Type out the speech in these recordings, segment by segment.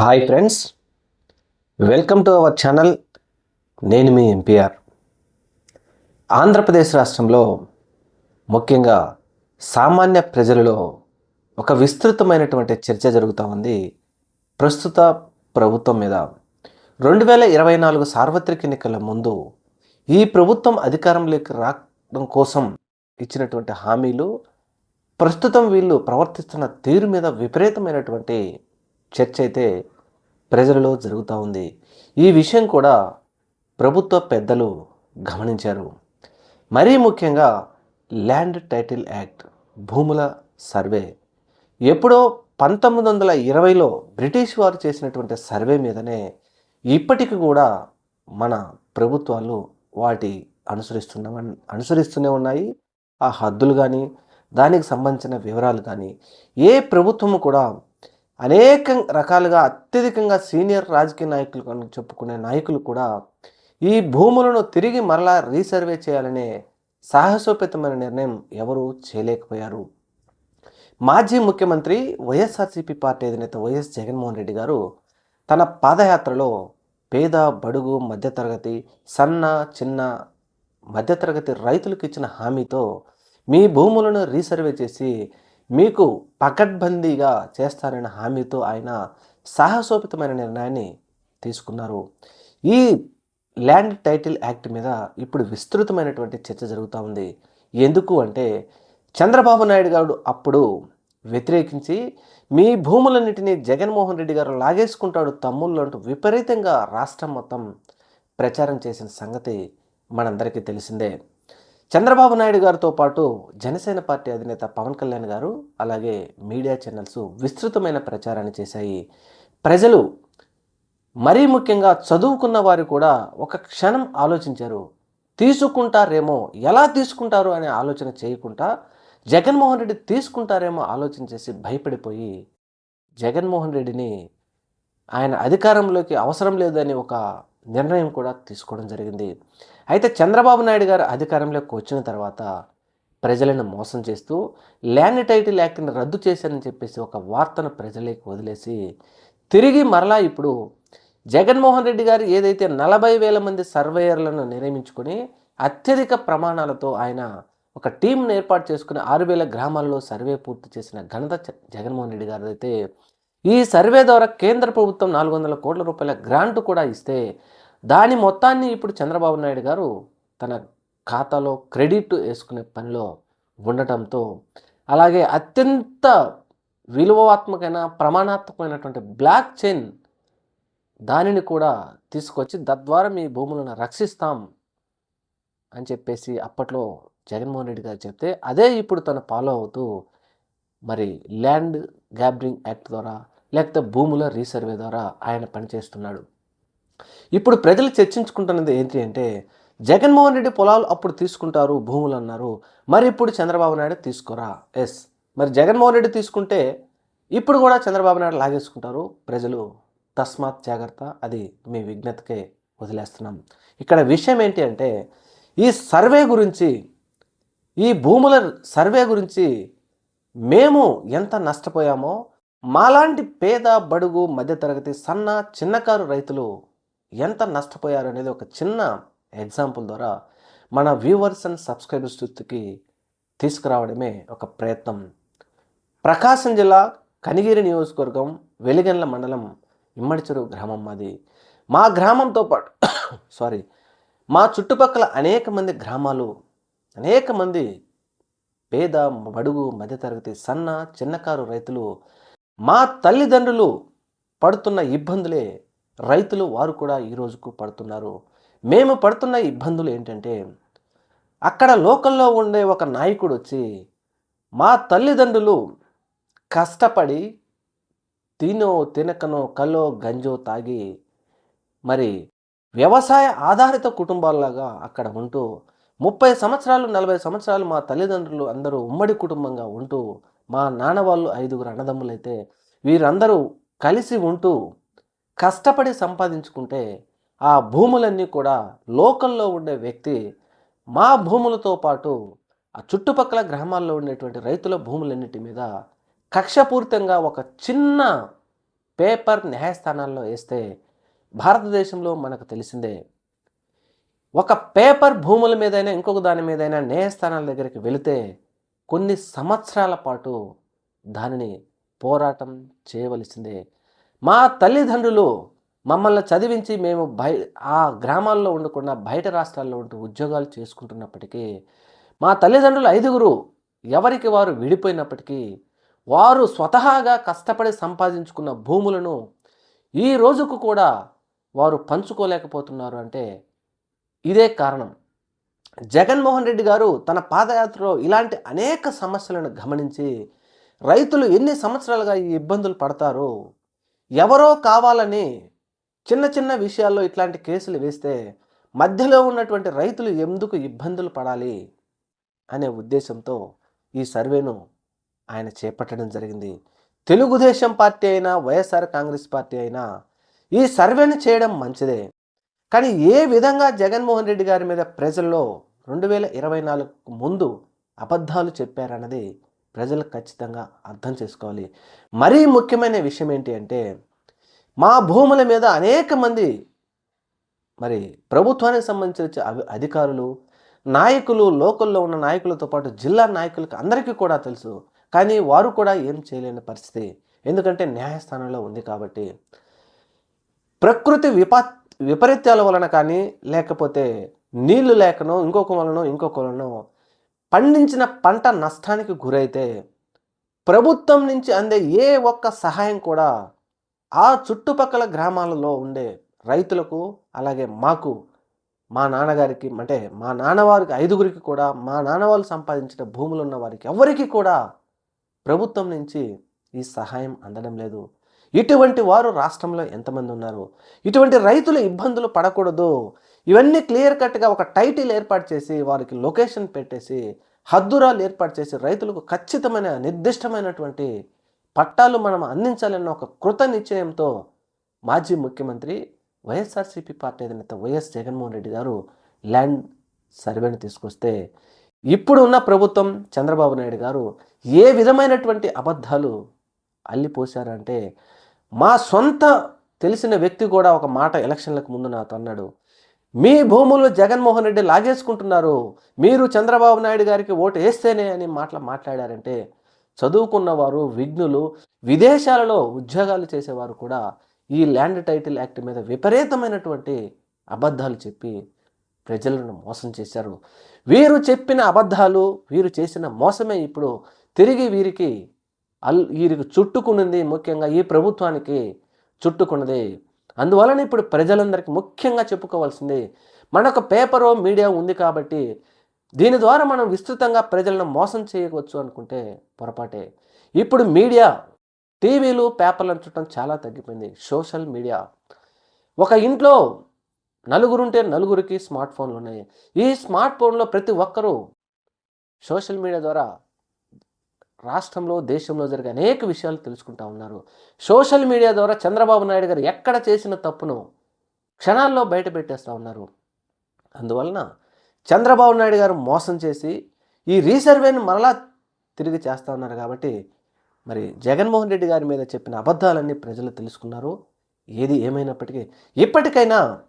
Hi friends welcome to our channel. నేను మీ MPR Andhra Pradesh రాష్ట్రంలో ముఖ్యంగా సామాన్య ప్రజలలో ఒక విస్తృతమైనటువంటి చర్చ జరుగుతూ ఉంది ప్రస్తుత ప్రభుత్వం మీద. రెండు వేల ఇరవై నాలుగు సార్వత్రిక ఎన్నికల ముందు ఈ ప్రభుత్వం అధికారంలోకి రావడం కోసం ఇచ్చినటువంటి హామీలు ప్రస్తుతం వీళ్ళు ప్రవర్తిస్తున్న తీరు మీద విపరీతమైనటువంటి చర్చ అయితే ప్రజలలో జరుగుతూ ఉంది. ఈ విషయం కూడా ప్రభుత్వ పెద్దలు గమనించారు. మరీ ముఖ్యంగా ల్యాండ్ టైటిల్ యాక్ట్ భూముల సర్వే. ఎప్పుడో పంతొమ్మిది వందల ఇరవైలో బ్రిటిష్ వారు చేసినటువంటి సర్వే మీదనే ఇప్పటికి కూడా మన ప్రభుత్వాలు వాటి అనుసరిస్తున్న అనుసరిస్తూనే ఉన్నాయి. ఆ హద్దులు కానీ దానికి సంబంధించిన వివరాలు కానీ ఏ ప్రభుత్వము కూడా అనేక రకాలుగా అత్యధికంగా సీనియర్ రాజకీయ నాయకులు చెప్పుకునే నాయకులు కూడా ఈ భూములను తిరిగి మరలా రీసర్వే చేయాలనే సాహసోపేతమైన నిర్ణయం ఎవరూ చేయలేకపోయారు. మాజీ ముఖ్యమంత్రి వైఎస్ఆర్సీపీ పార్టీ అధినేత వైఎస్ జగన్మోహన్ రెడ్డి గారు తన పాదయాత్రలో పేద బడుగు మధ్యతరగతి సన్న చిన్న మధ్యతరగతి రైతులకు ఇచ్చిన హామీతో మీ భూములను రీసర్వే చేసి మీకు పకడ్బందీగా చేస్తారనే హామీతో ఆయన సాహసోపితమైన నిర్ణయాన్ని తీసుకున్నారు. ఈ ల్యాండ్ టైటిల్ యాక్ట్ మీద ఇప్పుడు విస్తృతమైనటువంటి చర్చ జరుగుతూ ఉంది. ఎందుకు అంటే చంద్రబాబు నాయుడు గారు అప్పుడు వ్యతిరేకించి మీ భూములన్నిటినీ జగన్మోహన్ రెడ్డి గారు లాగేసుకుంటాడు తమ్ముళ్ళు అంటూ విపరీతంగా రాష్ట్రం మొత్తం ప్రచారం చేసిన సంగతి మనందరికీ తెలిసిందే. చంద్రబాబు నాయుడు గారితో పాటు జనసేన పార్టీ అధినేత పవన్ కళ్యాణ్ గారు అలాగే మీడియా ఛానల్స్ విస్తృతమైన ప్రచారాన్ని చేశాయి. ప్రజలు మరీ ముఖ్యంగా చదువుకున్న వారు కూడా ఒక క్షణం ఆలోచించారు. తీసుకుంటారేమో ఎలా తీసుకుంటారు అనే ఆలోచన చేయకుండా జగన్మోహన్ రెడ్డి తీసుకుంటారేమో ఆలోచన చేసి భయపడిపోయి జగన్మోహన్ రెడ్డిని ఆయన అధికారంలోకి అవసరం లేదని ఒక నిర్ణయం కూడా తీసుకోవడం జరిగింది. అయితే చంద్రబాబు నాయుడు గారు అధికారంలోకి వచ్చిన తర్వాత ప్రజలను మోసం చేస్తూ ల్యాండ్ టైటిల్ యాక్ట్ని రద్దు చేశారని చెప్పేసి ఒక వార్తను ప్రజలకు వదిలేసి తిరిగి మరలా ఇప్పుడు జగన్మోహన్ రెడ్డి గారు ఏదైతే నలభై వేల మంది సర్వేయర్లను నియమించుకొని అత్యధిక ప్రమాణాలతో ఆయన ఒక టీంను ఏర్పాటు చేసుకుని ఆరు వేల గ్రామాల్లో సర్వే పూర్తి చేసిన ఘనత జగన్మోహన్ రెడ్డి గారు అయితే ఈ సర్వే ద్వారా కేంద్ర ప్రభుత్వం నాలుగు వందల కోట్ల రూపాయల గ్రాంట్ కూడా ఇస్తే దాని మొత్తాన్ని ఇప్పుడు చంద్రబాబు నాయుడు గారు తన ఖాతాలో క్రెడిట్ వేసుకునే పనిలో ఉండటంతో అలాగే అత్యంత విలువాత్మకమైన ప్రమాణాత్మకమైనటువంటి బ్లాక్ చైన్ దానిని కూడా తీసుకొచ్చి తద్వారా మీ భూములను రక్షిస్తాం అని చెప్పేసి అప్పట్లో జగన్మోహన్ రెడ్డి గారు చెప్తే అదే ఇప్పుడు తను ఫాలో అవుతూ మరి ల్యాండ్ గ్యాబ్రింగ్ యాక్ట్ ద్వారా లేకపోతే భూముల రీసర్వే ద్వారా ఆయన పనిచేస్తున్నాడు. ఇప్పుడు ప్రజలు చర్చించుకుంటున్నది ఏంటి అంటే జగన్మోహన్ రెడ్డి పొలాలు అప్పుడు తీసుకుంటారు భూములు అన్నారు. మరి ఇప్పుడు చంద్రబాబు నాయుడు తీసుకోరా? ఎస్ మరి జగన్మోహన్ రెడ్డి తీసుకుంటే ఇప్పుడు కూడా చంద్రబాబు నాయుడు లాగేసుకుంటారు ప్రజలు. తస్మాత్ జాగ్రత్త. అది మీ విజ్ఞతకే వదిలేస్తున్నాం. ఇక్కడ విషయం ఏంటి అంటే ఈ సర్వే గురించి ఈ భూముల సర్వే గురించి మేము ఎంత నష్టపోయామో మాలాంటి పేద బడుగు మధ్యతరగతి సన్న చిన్నకారు రైతులు ఎంత నష్టపోయారు అనేది ఒక చిన్న ఎగ్జాంపుల్ ద్వారా మన వ్యూవర్స్ అండ్ సబ్స్క్రైబర్స్ దృష్టికి తీసుకురావడమే ఒక ప్రయత్నం. ప్రకాశం జిల్లా కనిగిరి నియోజకవర్గం వెలిగండ్ల మండలం ఇమ్మడిచెరు గ్రామం మాది. మా గ్రామంతో పాటు సారీ మా చుట్టుపక్కల అనేక మంది గ్రామాలు అనేక మంది పేద బడుగు మధ్యతరగతి సన్న చిన్నకారు రైతులు మా తల్లిదండ్రులు పడుతున్న ఇబ్బందులే రైతులు వారు కూడా ఈ రోజుకు పడుతున్నారు. మేము పడుతున్న ఇబ్బందులు ఏంటంటే అక్కడ లోకల్లో ఉండే ఒక నాయకుడు వచ్చి మా తల్లిదండ్రులు కష్టపడి తినో తినకనో కలో గంజో తాగి మరి వ్యవసాయ ఆధారిత కుటుంబాల్లాగా అక్కడ ఉంటూ ముప్పై సంవత్సరాలు నలభై సంవత్సరాలు మా తల్లిదండ్రులు అందరూ ఉమ్మడి కుటుంబంగా ఉంటూ మా నాన్న వాళ్ళు ఐదుగురు అన్నదమ్ములైతే వీరందరూ కలిసి ఉంటూ కష్టపడి సంపాదించుకుంటే ఆ భూములన్నీ కూడా లోకల్లో ఉండే వ్యక్తి మా భూములతో పాటు ఆ చుట్టుపక్కల గ్రామాల్లో ఉండేటువంటి రైతుల భూములన్నిటి మీద కక్షపూరితంగా ఒక చిన్న పేపర్ న్యాయస్థానాల్లో వేస్తే భారతదేశంలో మనకు తెలిసిందే. ఒక పేపర్ భూముల మీదైనా ఇంకొక దాని మీదైనా న్యాయస్థానాల దగ్గరికి వెళితే కొన్ని సంవత్సరాల పాటు దానిని పోరాటం చేయవలసిందే. మా తల్లిదండ్రులు మమ్మల్ని చదివించి మేము బయ ఆ గ్రామాల్లో ఉండకుండా బయట రాష్ట్రాల్లో ఉంటూ ఉద్యోగాలు చేసుకుంటున్నప్పటికీ మా తల్లిదండ్రులు ఐదుగురు ఎవరికి వారు విడిపోయినప్పటికీ వారు స్వతహాగా కష్టపడి సంపాదించుకున్న భూములను ఈ రోజుకు కూడా వారు పంచుకోలేకపోతున్నారు అంటే ఇదే కారణం. జగన్మోహన్ రెడ్డి గారు తన పాదయాత్రలో ఇలాంటి అనేక సమస్యలను గమనించి రైతులు ఎన్ని సంవత్సరాలుగా ఈ ఇబ్బందులు పడతారో ఎవరో కావాలని చిన్న చిన్న విషయాల్లో ఇట్లాంటి కేసులు వేస్తే మధ్యలో ఉన్నటువంటి రైతులు ఎందుకు ఇబ్బందులు పడాలి అనే ఉద్దేశంతో ఈ సర్వేను ఆయన చేపట్టడం జరిగింది. తెలుగుదేశం పార్టీ అయినా వైఎస్ఆర్ కాంగ్రెస్ పార్టీ అయినా ఈ సర్వేను చేయడం మంచిదే. కానీ ఏ విధంగా జగన్మోహన్ రెడ్డి గారి మీద ప్రజల్లో రెండు వేల ఇరవై నాలుగు ముందు అబద్ధాలు చెప్పారన్నది ప్రజలు ఖచ్చితంగా అర్థం చేసుకోవాలి. మరీ ముఖ్యమైన విషయం ఏంటి అంటే మా భూముల మీద అనేక మంది మరి ప్రభుత్వానికి సంబంధించిన అవి- అధికారులు నాయకులు లోకల్లో ఉన్న నాయకులతో పాటు జిల్లా నాయకులకు అందరికీ కూడా తెలుసు. కానీ వారు కూడా ఏం చేయలేని పరిస్థితి. ఎందుకంటే న్యాయస్థానంలో ఉంది కాబట్టి. ప్రకృతి విపా విపరీత్యాల వలన కానీ లేకపోతే నీళ్ళు లేకనో ఇంకొక వలనో ఇంకొక వలనో పండించిన పంట నష్టానికి గురైతే ప్రభుత్వం నుంచి అందే ఏ ఒక్క సహాయం కూడా ఆ చుట్టుపక్కల గ్రామాలలో ఉండే రైతులకు అలాగే మాకు మా నాన్నగారికి అంటే మా నాన్నవారికి ఐదుగురికి కూడా మా నాన్నవాళ్ళు సంపాదించిన భూములు ఉన్న వారికి ఎవరికి కూడా ప్రభుత్వం నుంచి ఈ సహాయం అందడం లేదు. ఇటువంటి వారు రాష్ట్రంలో ఎంతమంది ఉన్నారు? ఇటువంటి రైతులు ఇబ్బందులు పడకూడదు. ఇవన్నీ క్లియర్ కట్గా ఒక టైటిల్ ఏర్పాటు చేసి వారికి లొకేషన్ పెట్టేసి హద్దురాలు ఏర్పాటు చేసి రైతులకు ఖచ్చితమైన నిర్దిష్టమైనటువంటి పట్టాలు మనం అందించాలన్న ఒక కృత నిశ్చయంతో మాజీ ముఖ్యమంత్రి వైఎస్ఆర్సీపీ పార్టీ అధినేత వైఎస్ జగన్మోహన్ రెడ్డి గారు ల్యాండ్ సర్వేను తీసుకొస్తే ఇప్పుడు ఉన్న ప్రభుత్వం చంద్రబాబు నాయుడు గారు ఏ విధమైనటువంటి అబద్ధాలు అల్లిపోశారంటే మా సొంత తెలిసిన వ్యక్తి కూడా ఒక మాట ఎలక్షన్లకు ముందు నాతో అన్నాడు. మీ భూములు జగన్మోహన్ రెడ్డి లాగేసుకుంటున్నారు. మీరు చంద్రబాబు నాయుడు గారికి ఓటు వేస్తేనే అని మాటలు మాట్లాడారంటే చదువుకున్న వారు విఘ్నులు విదేశాలలో ఉద్యోగాలు చేసేవారు కూడా ఈ ల్యాండ్ టైటిల్ యాక్ట్ మీద విపరీతమైనటువంటి అబద్ధాలు చెప్పి ప్రజలను మోసం చేశారు. వీరు చెప్పిన అబద్ధాలు వీరు చేసిన మోసమే ఇప్పుడు తిరిగి వీరికి అల్ వీరికి చుట్టుకున్నది ముఖ్యంగా ఈ ప్రభుత్వానికి చుట్టుకున్నది. అందువలన ఇప్పుడు ప్రజలందరికీ ముఖ్యంగా చెప్పుకోవాల్సింది మనకు పేపరో మీడియా ఉంది కాబట్టి దీని ద్వారా మనం విస్తృతంగా ప్రజలను మోసం చేయవచ్చు అనుకుంటే పొరపాటే. ఇప్పుడు మీడియా టీవీలు పేపర్లను చూడటం చాలా తగ్గిపోయింది. సోషల్ మీడియా ఒక ఇంట్లో నలుగురుంటే నలుగురికి స్మార్ట్ ఫోన్లు ఉన్నాయి. ఈ స్మార్ట్ ఫోన్లో ప్రతి ఒక్కరూ సోషల్ మీడియా ద్వారా రాష్ట్రంలో దేశంలో జరిగే అనేక విషయాలు తెలుసుకుంటా ఉన్నారు. సోషల్ మీడియా ద్వారా చంద్రబాబు నాయుడు గారు ఎక్కడ చేసిన తప్పును క్షణాల్లో బయట పెట్టేస్తూ ఉన్నారు. అందువలన చంద్రబాబు నాయుడు గారు మోసం చేసి ఈ రీసర్వేని మరలా తిరిగి చేస్తూ ఉన్నారు కాబట్టి మరి జగన్మోహన్ రెడ్డి గారి మీద చెప్పిన అబద్ధాలన్నీ ప్రజలు తెలుసుకున్నారు. ఏది ఏమైనప్పటికీ ఇప్పటికైనా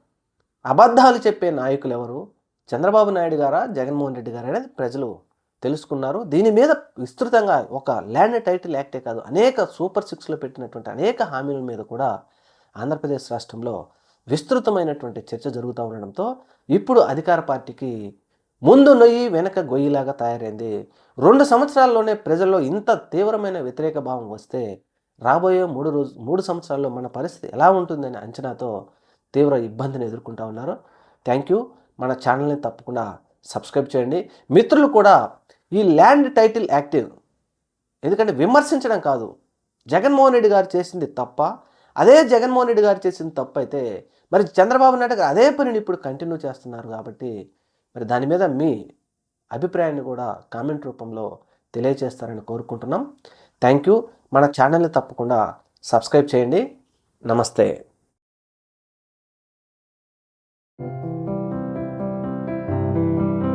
అబద్ధాలు చెప్పే నాయకులు ఎవరు? చంద్రబాబు నాయుడు గారా? జగన్మోహన్ రెడ్డి గారు? అనేది ప్రజలు తెలుసుకున్నారు. దీని మీద విస్తృతంగా ఒక ల్యాండ్ టైటిల్ యాక్టే కాదు అనేక సూపర్ సిక్స్లో పెట్టినటువంటి అనేక హామీల మీద కూడా ఆంధ్రప్రదేశ్ రాష్ట్రంలో విస్తృతమైనటువంటి చర్చ జరుగుతూ ఉండడంతో ఇప్పుడు అధికార పార్టీకి ముందు నొయ్యి వెనక గొయ్యిలాగా తయారైంది. రెండు సంవత్సరాల్లోనే ప్రజల్లో ఇంత తీవ్రమైన వ్యతిరేక భావం వస్తే రాబోయే మూడు రోజు మూడు సంవత్సరాల్లో మన పరిస్థితి ఎలా ఉంటుందనే అంచనాతో తీవ్ర ఇబ్బందిని ఎదుర్కొంటూ ఉన్నారు. Thank you. మన ఛానల్ని తప్పకుండా సబ్స్క్రైబ్ చేయండి. మిత్రులు కూడా ఈ ల్యాండ్ టైటిల్ యాక్టివ్ ఎందుకంటే విమర్శించడం కాదు. జగన్మోహన్ రెడ్డి గారు చేసింది తప్ప అదే జగన్మోహన్ రెడ్డి గారు చేసింది తప్ప అయితే మరి చంద్రబాబు నాయుడు గారు అదే పనిని ఇప్పుడు కంటిన్యూ చేస్తున్నారు కాబట్టి మరి దాని మీద మీ అభిప్రాయాన్ని కూడా కామెంట్ రూపంలో తెలియజేస్తారని కోరుకుంటున్నాం. Thank you. మన ఛానల్ని తప్పకుండా సబ్స్క్రైబ్ చేయండి. నమస్తే.